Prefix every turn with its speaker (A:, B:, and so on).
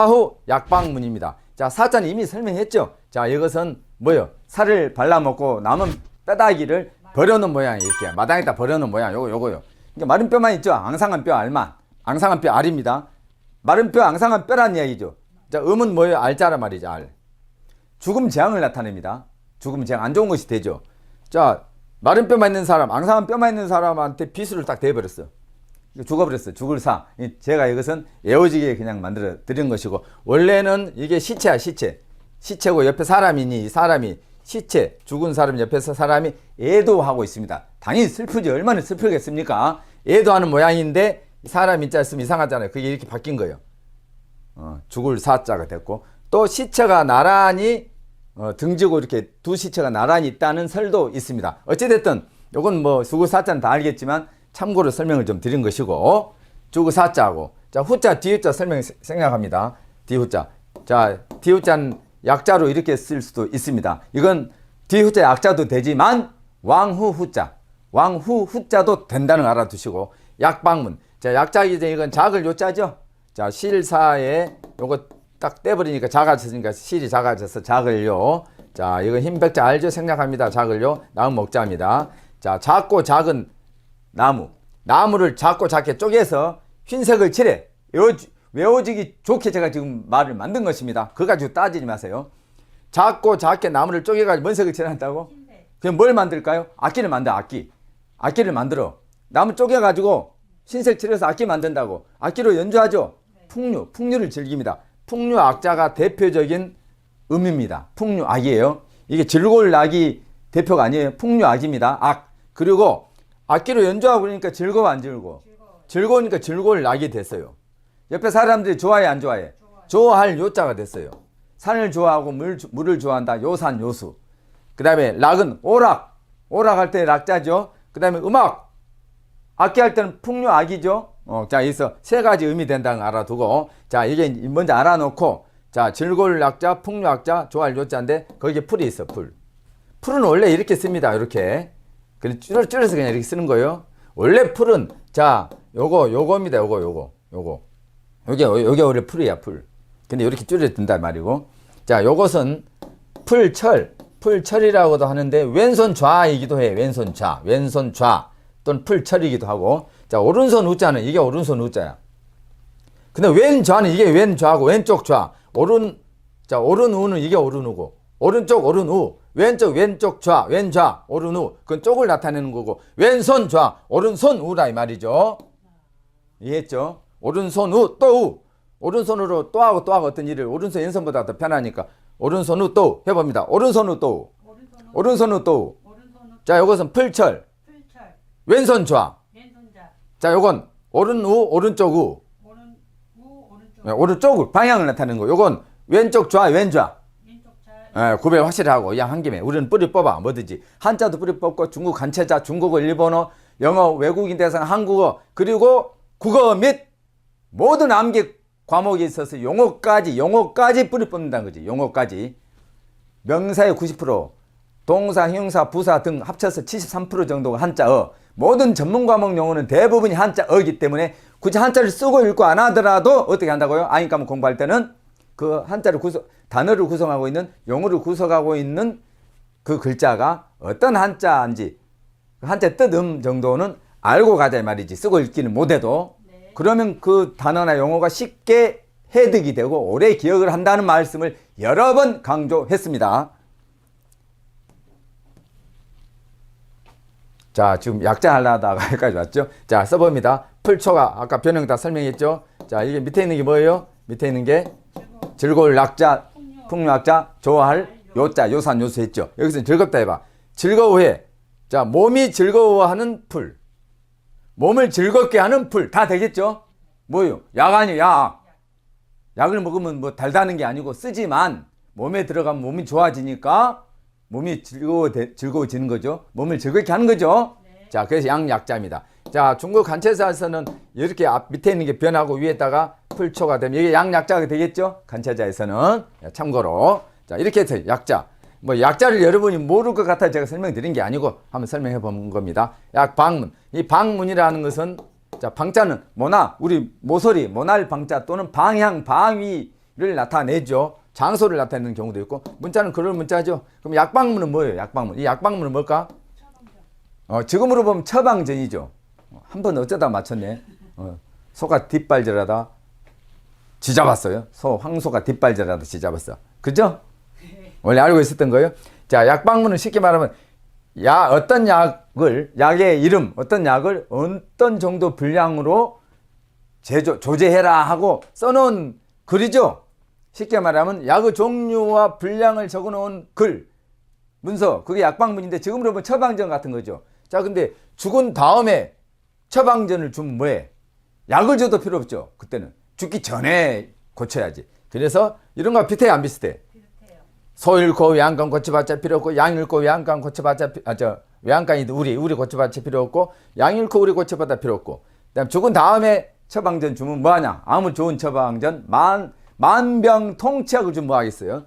A: 사후 약방문입니다. 자, 사자는 이미 설명했죠. 자, 이것은 뭐요? 살을 발라먹고 남은 뼈다귀를 버려놓은 모양 이렇게 마당에다 버려놓은 모양 요거 요거요. 그러니까 마른 뼈만 있죠. 앙상한 뼈 알만. 앙상한 뼈 알입니다. 마른 뼈 앙상한 뼈란 이야기죠. 자, 음은 뭐예요? 알자란 말이죠. 알. 죽음 재앙을 나타냅니다. 죽음 재앙 안 좋은 것이 되죠. 자, 마른 뼈만 있는 사람, 앙상한 뼈만 있는 사람한테 비수를 딱 대버렸어. 이거 죽어버렸어. 죽을 사. 이- 제가 이것은 애워지게 그냥 만들어 드린 것이고 원래는 이게 시체야 시체. 시체고 옆에 사람이니 이 사람이 시체 죽은 사람 옆에서 사람이 애도하고 있습니다. 당연히 슬프지 얼마나 슬프겠습니까? 애도하는 모양인데 사람 인자 쓰면 이상하잖아요. 그게 이렇게 바뀐 거예요. 어, 죽을 사자가 됐고 또 시체가 나란히 어, 등지고 이렇게 두 시체가 나란히 있다는 설도 있습니다. 어찌됐든 요건 뭐 죽을 사자는 다 알겠지만 참고로 설명을 좀 드린 것이고 죽을 사자하고 자 후자 뒤후자 설명 세- 생략합니다. 뒤후자 자 뒤후자는 약자로 이렇게 쓸 수도 있습니다. 이건 뒤후자 약자도 되지만 왕후 후자 왕후 후자도 된다는 걸 알아두시고 약방문 자 약자기 전에 이건 작을 요자죠. 자 실사에 요거 딱 떼버리니까 작아졌으니까 실이 작아져서 작을요. 자 이건 흰백자 알죠? 생략합니다. 작을요. 나무 먹자입니다. 자 작고 작은 나무 나무를 작고 작게 쪼개서 흰색을 칠해 외워, 외워지기 좋게 제가 지금 말을 만든 것입니다. 그거 가지고 따지지 마세요. 작고 작게 나무를 쪼개가지고 뭔 색을 칠한다고? 그럼 뭘 만들까요? 악기를 만들어 악기. 악기를 만들어. 나무 쪼개가지고 흰색 칠해서 악기 만든다고. 악기로 연주하죠? 풍류 풍류를 즐깁니다. 풍류 악자가 대표적인 음입니다. 풍류 악이에요. 이게 즐거울 악이 대표가 아니에요. 풍류 악입니다. 악. 그리고 악기로 연주하고 그러니까 즐거워 안 즐거워 즐거우니까 즐거울 악이 됐어요 옆에 사람들이 좋아해 안 좋아해 좋아할 요자가 됐어요 산을 좋아하고 물, 물을 좋아한다 요산 요수 그 다음에 락은 오락. 오락 할 때 락자죠. 그 다음에 음악. 악기 할 때는 풍류 악이죠. 어, 자, 여기서 세 가지 의미 된다는 걸 알아두고. 자, 이게 먼저 알아놓고. 자, 즐거울 락자, 풍류 악자, 좋아할 요자인데 거기에 풀이 있어, 풀. 풀은 원래 이렇게 씁니다. 이렇게. 그래, 줄여, 줄여서 그냥 이렇게 쓰는 거예요. 원래 풀은, 자, 요거, 요거입니다. 요거, 요거, 요거. 요게, 요게 원래 풀이야, 풀. 근데 이렇게 줄여 든다 말이고. 자, 요것은 풀철, 풀철이라고도 하는데 왼손 좌이기도 해. 왼손 좌, 왼손 좌 또는 풀철이기도 하고. 자, 오른손 우자는 이게 오른손 우자야. 근데 왼 좌는 이게 왼 좌고 왼쪽 좌. 오른 자, 오른 우는 이게 오른 우고. 오른쪽 오른 우. 왼쪽 왼쪽 좌, 왼 좌, 오른 우. 그건 쪽을 나타내는 거고. 왼손 좌, 오른손 우라 이 말이죠. 이해했죠? 오른손 우, 또 우. 오른손으로 또 하고 또 하고 어떤 일을 오른손 왼손보다 더 편하니까 오른손 우, 또 우. 해봅니다. 오른손 우, 또 우.
B: 오른손
A: 우, 또 우.
B: 오른손은
A: 자, 요것은 풀철.
B: 풀철,
A: 왼손 좌.
B: 자,
A: 요건 오른 우, 오른쪽 우.
B: 오른 우 오른쪽,
A: 네, 오른쪽 우. 방향을 나타내는 거. 요건 왼쪽 좌, 왼 좌. 예, 구별 확실히 하고 양한 김에. 우리는 뿌리 뽑아. 뭐든지. 한자도 뿌리 뽑고 중국 간체자 중국어 일본어 영어 외국인 대상 한국어 그리고 국어 및 모든 암기 과목에 있어서 용어까지 용어까지 뿌리 뽑는다는 거지. 용어까지. 명사의 90% 동사 형사 부사 등 합쳐서 73% 정도가 한자어. 모든 전문 과목 용어는 대부분이 한자어이기 때문에 굳이 한자를 쓰고 읽고 안 하더라도 어떻게 한다고요? 아인 과목 공부할 때는 그 한자를 구성 단어를 구성하고 있는 용어를 구성하고 있는 그 글자가 어떤 한자인지 그 한자 뜻 음 정도는 알고 가자 이 말이지 쓰고 읽기는 못해도
B: 네.
A: 그러면 그 단어나 용어가 쉽게 해득이 되고 오래 기억을 한다는 말씀을 여러 번 강조했습니다. 자, 지금 약자 하려다가 여기까지 왔죠? 자, 써봅니다. 풀초가 아까 변형 다 설명했죠? 자, 이게 밑에 있는 게 뭐예요? 밑에 있는 게 즐거울 낙자,
B: 풍요,
A: 풍락자, 좋아할 요자, 요산, 요수 했죠? 여기서 즐겁다 해봐. 즐거워해. 자, 몸이 즐거워하는 풀. 몸을 즐겁게 하는 풀. 다 되겠죠? 뭐요? 약 아니에요, 약. 약을 먹으면 뭐 달다는 게 아니고 쓰지만 몸에 들어가면 몸이 좋아지니까 몸이 즐거워, 즐거워지는 거죠. 몸을 즐겁게 하는 거죠. 자, 그래서 양약자입니다. 자, 중국 간체사에서는 이렇게 앞 밑에 있는 게 변하고 위에다가 풀초가 되면 이게 양약자가 되겠죠? 간체자에서는 참고로 자 이렇게 해서 약자 뭐 약자를 여러분이 모를 것 같아 제가 설명드린 게 아니고 한번 설명해 본 겁니다. 약 방문 이 방문이라는 것은 자 방자는 모나 우리 모서리 모날 방자 또는 방향 방위 위치를 나타내죠. 장소를 나타내는 경우도 있고 문자는 그럴 문자죠. 그럼 약방문은 뭐예요? 약방문. 이 약방문은 뭘까? 어, 지금으로 보면 처방전이죠. 한 번 어쩌다 맞췄네. 어, 소가 뒷발질하다 쥐잡았어요. 소 황소가 뒷발질하다 쥐잡았어. 그죠? 원래 알고 있었던 거예요. 자, 약방문은 쉽게 말하면 야 어떤 약을 약의 이름 어떤 약을 어떤 정도 분량으로 제조 조제해라 하고 써놓은 글이죠. 쉽게 말하면 약의 종류와 분량을 적어놓은 글 문서 그게 약방문인데 지금으로 보면 처방전 같은 거죠. 자 근데 죽은 다음에 처방전을 주면 뭐해? 약을 줘도 필요 없죠. 그때는 죽기 전에 고쳐야지. 그래서 이런 거 비슷해 안 비슷해?
B: 비슷해요.
A: 소 잃고 외양간 고쳐봤자 필요 없고 양 잃고 외양간 고쳐봤자 피- 아저 외양간이 우리 우리 고쳐봤자 필요 없고 양 잃고 우리 고쳐봤자 필요 없고 그다음 죽은 다음에 처방전 주면 뭐하냐 아무 좋은 처방전 만 만병통치약을 주면 뭐하겠어요